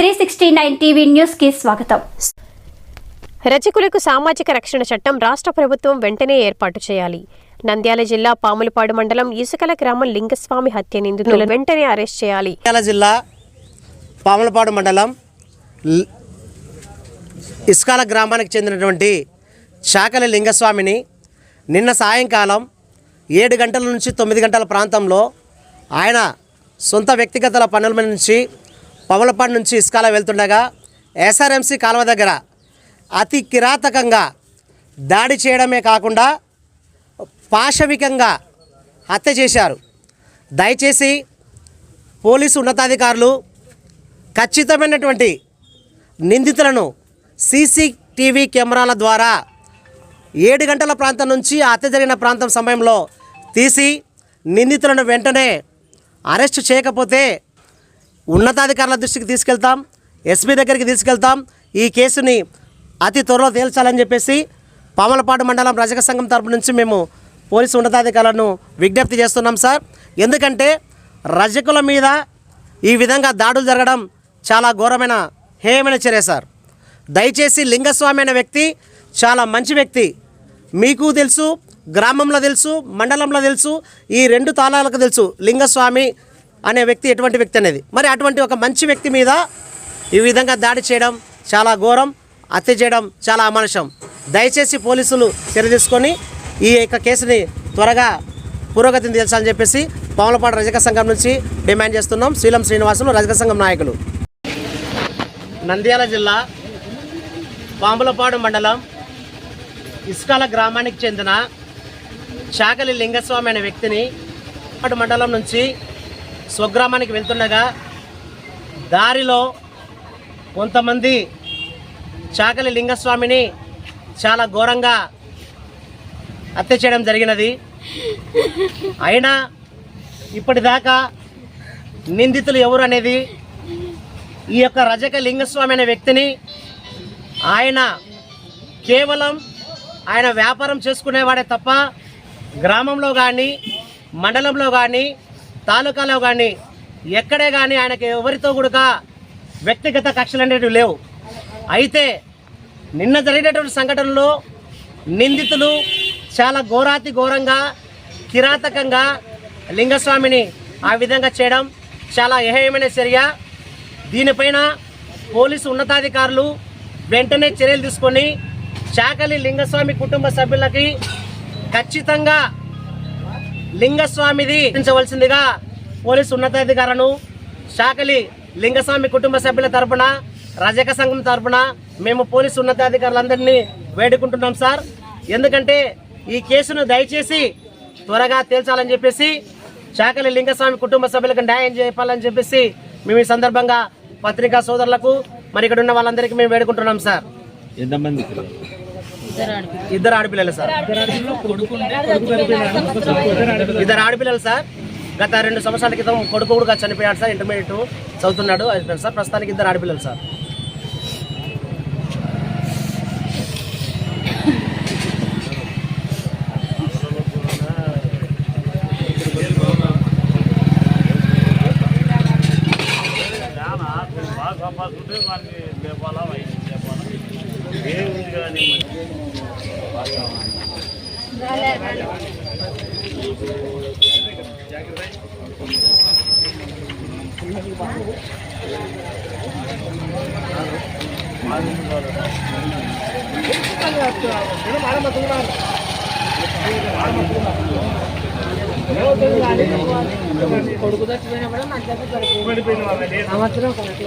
Three sixty nine TV న్యూస్కి స్వాగతం. రజకులకు సామాజిక రక్షణ చట్టం రాష్ట్ర ప్రభుత్వం వెంటనే ఏర్పాటు చేయాలి. నంద్యాల జిల్లా పాములపాడు మండలం ఇసుకల గ్రామం లింగస్వామి హత్య నిందితులను వెంటనే అరెస్ట్ చేయాలి. నంద్యాల జిల్లా పాములపాడు మండలం ఇస్కాల గ్రామానికి చెందినటువంటి చాకలి లింగస్వామిని నిన్న సాయంకాలం ఏడు గంటల నుంచి తొమ్మిది గంటల ప్రాంతంలో ఆయన సొంత వ్యక్తిగత పనుల నుంచి పవలపాడు నుంచి ఇస్కాల వెళ్తుండగా ఎస్ఆర్ఎంసీ కాలువ దగ్గర అతి కిరాతకంగా దాడి చేయడమే కాకుండా పాశవికంగా హత్య చేశారు. దయచేసి పోలీసు ఉన్నతాధికారులు ఖచ్చితమైనటువంటి నిందితులను సీసీటీవీ కెమెరాల ద్వారా ఏడు గంటల ప్రాంతం నుంచి హత్య జరిగిన ప్రాంతం సమయంలో తీసి నిందితులను వెంటనే అరెస్ట్ చేయకపోతే ఉన్నతాధికారుల దృష్టికి తీసుకెళ్తాం ఎస్పీ దగ్గరికి తీసుకెళ్తాం ఈ కేసుని అతి త్వరలో తేల్చాలని చెప్పేసి పామలపాడు మండలం రజక సంఘం తరపు నుంచి మేము పోలీసు ఉన్నతాధికారులను విజ్ఞప్తి చేస్తున్నాం సార్. ఎందుకంటే రజకుల మీద ఈ విధంగా దాడులు జరగడం చాలా ఘోరమైన హేయమైన చర్య సార్. దయచేసి లింగస్వామి అనే వ్యక్తి చాలా మంచి వ్యక్తి. మీకు తెలుసు గ్రామంలో తెలుసు మండలంలో తెలుసు ఈ రెండు తాళాలకు తెలుసు లింగస్వామి అనే వ్యక్తి ఎటువంటి వ్యక్తి అనేది? మరి అటువంటి ఒక మంచి వ్యక్తి మీద ఈ విధంగా దాడి చేయడం చాలా ఘోరం హత్య చేయడం చాలా అమానుషం. దయచేసి పోలీసులు చర్య తీసుకొని ఈ యొక్క కేసుని త్వరగా పురోగతిని తెలుసాలని చెప్పేసి పాములపాడు రజక సంఘం నుంచి డిమాండ్ చేస్తున్నాం. శ్రీలం శ్రీనివాసులు రజక సంఘం నాయకులు. నంద్యాల జిల్లా పాములపాడు మండలం ఇస్కాల గ్రామానికి చెందిన చాకలి లింగస్వామి అనే వ్యక్తిని పాడు మండలం నుంచి స్వగ్రామానికి వెళ్తుండగా దారిలో కొంతమంది చాకలి లింగస్వామిని చాలా ఘోరంగా హత్య చేయడం జరిగినది. అయినా ఇప్పటిదాకా నిందితులు ఎవరు అనేది ఈ యొక్క రజక లింగస్వామి అనే వ్యక్తిని ఆయన కేవలం ఆయన వ్యాపారం చేసుకునేవాడే తప్ప గ్రామంలో కానీ మండలంలో కానీ తాలూకాలో కానీ ఎక్కడే కానీ ఆయనకి ఎవరితో కూడక వ్యక్తిగత కక్షలు అనేటివి లేవు. అయితే నిన్న జరిగినటువంటి సంఘటనలో నిందితులు చాలా ఘోరాతి ఘోరంగా కిరాతకంగా లింగస్వామిని ఆ విధంగా చేయడం చాలా ఏహేయమైన చర్య. దీనిపైన పోలీసు ఉన్నతాధికారులు వెంటనే చర్యలు తీసుకొని చాకలి లింగస్వామి కుటుంబ సభ్యులకి ఖచ్చితంగా లింగస్వామిది ఉంచవలసిందిగా పోలీసు ఉన్నతాధికారులను శాఖలి లింగస్వామి కుటుంబ సభ్యుల తరపున రజక సంఘం తరపున మేము పోలీసు ఉన్నతాధికారులందరినీ వేడుకుంటున్నాం సార్. ఎందుకంటే ఈ కేసును దయచేసి త్వరగా తేల్చాలని చెప్పేసి శాఖలి లింగస్వామి కుటుంబ సభ్యులకు న్యాయం చేయాలని చెప్పేసి మేము ఈ సందర్భంగా పత్రికా సోదరులకు మరి ఇక్కడ ఉన్న వాళ్ళందరికీ మేము వేడుకుంటున్నాం సార్. ఎంతమంది ఇద్దరు ఆడపిల్లలు. సార్. ఇద్దరు ఆడపిల్లలు సార్. గత రెండు సంవత్సరాల క్రితం కొడుకు కూడా చనిపోయాడు సార్. ఇంటర్మీడియట్ చదువుతున్నాడు. అయిపోయాడు సార్. ప్రస్తుతానికి ఇద్దరు ఆడపిల్లలు సార్. కొడుకు దచ్చిపోయినప్పుడు మధ్యలో కొడుకు పడిపోయిన వాళ్ళు సంవత్సరం కొడుకు